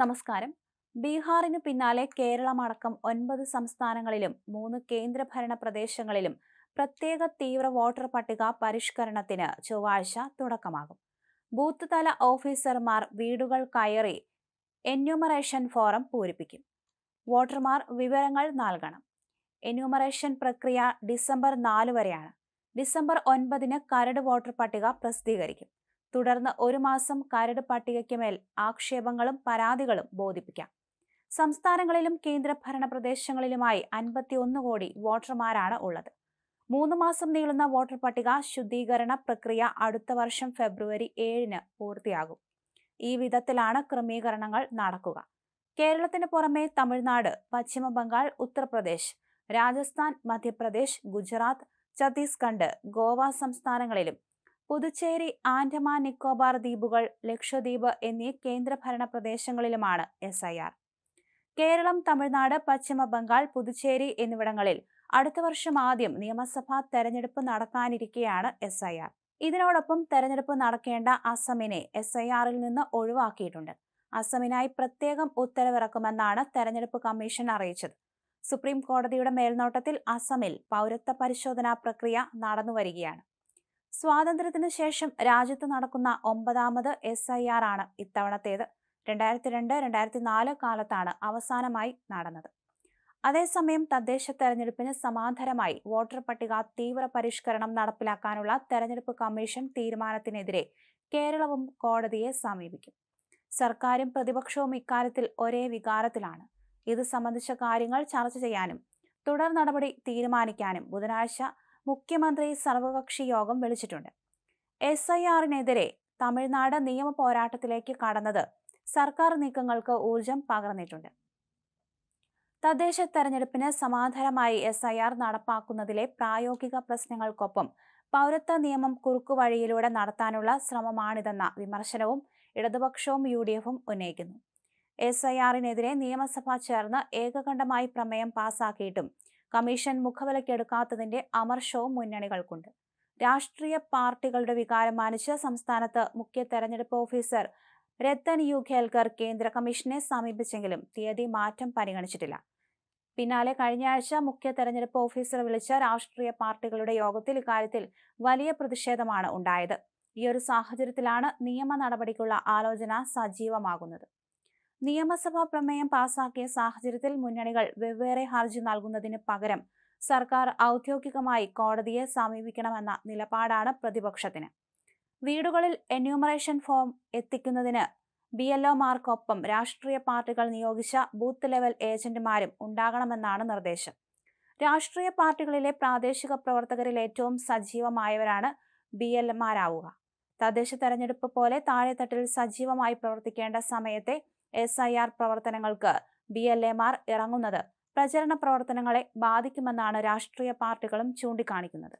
നമസ്കാരം. ബീഹാറിന് പിന്നാലെ കേരളമടക്കം ഒൻപത് സംസ്ഥാനങ്ങളിലും മൂന്ന് കേന്ദ്രഭരണ പ്രദേശങ്ങളിലും പ്രത്യേക തീവ്ര വോട്ടർ പട്ടിക പരിഷ്കരണത്തിന് ചൊവ്വാഴ്ച തുടക്കമാകും. ബൂത്ത് തല ഓഫീസർമാർ വീടുകൾ കയറി എന്യൂമറേഷൻ ഫോറം പൂരിപ്പിക്കും. വോട്ടർമാർ വിവരങ്ങൾ നൽകണം. എന്യൂമറേഷൻ പ്രക്രിയ ഡിസംബർ നാല് വരെയാണ്. ഡിസംബർ ഒൻപതിന് കരട് വോട്ടർ പട്ടിക പ്രസിദ്ധീകരിക്കും. തുടർന്ന് ഒരു മാസം കരട് പട്ടികയ്ക്ക് മേൽ ആക്ഷേപങ്ങളും പരാതികളും ബോധിപ്പിക്കാം. സംസ്ഥാനങ്ങളിലും കേന്ദ്രഭരണ പ്രദേശങ്ങളിലുമായി അൻപത്തിയൊന്ന് കോടി വോട്ടർമാരാണ് ഉള്ളത്. മൂന്ന് മാസം നീളുന്ന വോട്ടർ പട്ടിക ശുദ്ധീകരണ പ്രക്രിയ അടുത്ത വർഷം ഫെബ്രുവരി ഏഴിന് പൂർത്തിയാകും. ഈ വിധത്തിലാണ് ക്രമീകരണങ്ങൾ നടക്കുക. കേരളത്തിന് പുറമെ തമിഴ്നാട് പശ്ചിമ ബംഗാൾ ഉത്തർപ്രദേശ് രാജസ്ഥാൻ മധ്യപ്രദേശ് ഗുജറാത്ത് ഛത്തീസ്ഗഡ് ഗോവ സംസ്ഥാനങ്ങളിലും പുതുച്ചേരി ആൻഡമാൻ നിക്കോബാർ ദ്വീപുകൾ ലക്ഷദ്വീപ് എന്നീ കേന്ദ്രഭരണ പ്രദേശങ്ങളിലുമാണ് S I R. Keralam Tamil Nadu പശ്ചിമ ബംഗാൾ പുതുച്ചേരി എന്നിവിടങ്ങളിൽ അടുത്ത വർഷം ആദ്യം നിയമസഭാ തെരഞ്ഞെടുപ്പ് നടക്കാനിരിക്കെയാണ് എസ് ഐ ആർ. ഇതിനോടൊപ്പം തെരഞ്ഞെടുപ്പ് നടക്കേണ്ട അസമിനെ എസ് ഐ ആറിൽ നിന്ന് ഒഴിവാക്കിയിട്ടുണ്ട്. അസമിനായി പ്രത്യേകം ഉത്തരവിറക്കുമെന്നാണ് തെരഞ്ഞെടുപ്പ് കമ്മീഷൻ അറിയിച്ചത്. സുപ്രീം കോടതിയുടെ മേൽനോട്ടത്തിൽ അസമിൽ പൗരത്വ പരിശോധനാ പ്രക്രിയ നടന്നുവരികയാണ്. സ്വാതന്ത്ര്യത്തിന് ശേഷം രാജ്യത്ത് നടക്കുന്ന ഒമ്പതാമത് എസ് ഐ ആർ ആണ് ഇത്തവണത്തേത്. രണ്ടായിരത്തി രണ്ട് രണ്ടായിരത്തി നാല് കാലത്താണ് അവസാനമായി നടന്നത്. അതേസമയം തദ്ദേശ തെരഞ്ഞെടുപ്പിന് സമാന്തരമായി വോട്ടർ പട്ടിക തീവ്ര പരിഷ്കരണം നടപ്പിലാക്കാനുള്ള തെരഞ്ഞെടുപ്പ് കമ്മീഷൻ തീരുമാനത്തിനെതിരെ കേരളവും കോടതിയെ സമീപിക്കും. സർക്കാരും പ്രതിപക്ഷവും ഇക്കാര്യത്തിൽ ഒരേ വികാരത്തിലാണ്. ഇത് സംബന്ധിച്ച കാര്യങ്ങൾ ചർച്ച ചെയ്യാനും തുടർ നടപടി തീരുമാനിക്കാനും ബുധനാഴ്ച മുഖ്യമന്ത്രി സർവകക്ഷി യോഗം വിളിച്ചിട്ടുണ്ട്. എസ് ഐ ആറിനെതിരെ തമിഴ്നാട് നിയമ പോരാട്ടത്തിലേക്ക് കടന്നത് സർക്കാർ നീക്കങ്ങൾക്ക് ഊർജം പകർന്നിട്ടുണ്ട്. തദ്ദേശ തെരഞ്ഞെടുപ്പിന് സമാന്തരമായി എസ് ഐ ആർ നടപ്പാക്കുന്നതിലെ പ്രായോഗിക പ്രശ്നങ്ങൾക്കൊപ്പം പൗരത്വ നിയമം കുറുക്കുവഴിയിലൂടെ നടത്താനുള്ള ശ്രമമാണിതെന്ന വിമർശനവും ഇടതുപക്ഷവും യു ഡി എഫും ഉന്നയിക്കുന്നു. എസ് ഐ ആറിനെതിരെ നിയമസഭ ചേർന്ന് ഏകകണ്ഠമായി പ്രമേയം പാസാക്കിയിട്ടും കമ്മീഷൻ മുഖവിലക്കെടുക്കാത്തതിന്റെ അമർഷവും മുന്നണികൾക്കുണ്ട്. രാഷ്ട്രീയ പാർട്ടികളുടെ വികാരം മാനിച്ച് സംസ്ഥാനത്ത് മുഖ്യ തെരഞ്ഞെടുപ്പ് ഓഫീസർ രത്തൻ യു. ഖേൽക്കർ കേന്ദ്ര കമ്മീഷനെ സമീപിച്ചെങ്കിലും തീയതി മാറ്റം പരിഗണിച്ചിട്ടില്ല. പിന്നാലെ കഴിഞ്ഞ ആഴ്ച മുഖ്യ തെരഞ്ഞെടുപ്പ് ഓഫീസർ വിളിച്ച രാഷ്ട്രീയ പാർട്ടികളുടെ യോഗത്തിൽ ഇക്കാര്യത്തിൽ വലിയ പ്രതിഷേധമാണ് ഉണ്ടായത്. ഈ ഒരു സാഹചര്യത്തിലാണ് നിയമ നടപടിക്കുള്ള ആലോചന സജീവമാകുന്നത്. നിയമസഭാ പ്രമേയം പാസാക്കിയ സാഹചര്യത്തിൽ മുന്നണികൾ വെവ്വേറെ ഹർജി നൽകുന്നതിന് പകരം സർക്കാർ ഔദ്യോഗികമായി കോടതിയെ സമീപിക്കണമെന്ന നിലപാടാണ് പ്രതിപക്ഷത്തിന്. വീടുകളിൽ എന്യൂമറേഷൻ ഫോം എത്തിക്കുന്നതിന് ബി എൽ ഒമാർക്കൊപ്പം രാഷ്ട്രീയ പാർട്ടികൾ നിയോഗിച്ച ബൂത്ത് ലെവൽ ഏജന്റുമാരും ഉണ്ടാകണമെന്നാണ് നിർദ്ദേശം. രാഷ്ട്രീയ പാർട്ടികളിലെ പ്രാദേശിക പ്രവർത്തകരിൽ ഏറ്റവും സജീവമായവരാണ് ബി എൽ എമാരാവുക തദ്ദേശ തെരഞ്ഞെടുപ്പ് പോലെ താഴെത്തട്ടിൽ സജീവമായി പ്രവർത്തിക്കേണ്ട സമയത്തെ എസ് ഐ ആർ പ്രവർത്തനങ്ങൾക്ക് ബി എൽ എമാർ ഇറങ്ങുന്നത്. പ്രചരണ പ്രവർത്തനങ്ങളെ ബാധിക്കുമെന്നാണ് രാഷ്ട്രീയ പാർട്ടികളും ചൂണ്ടിക്കാണിക്കുന്നത്.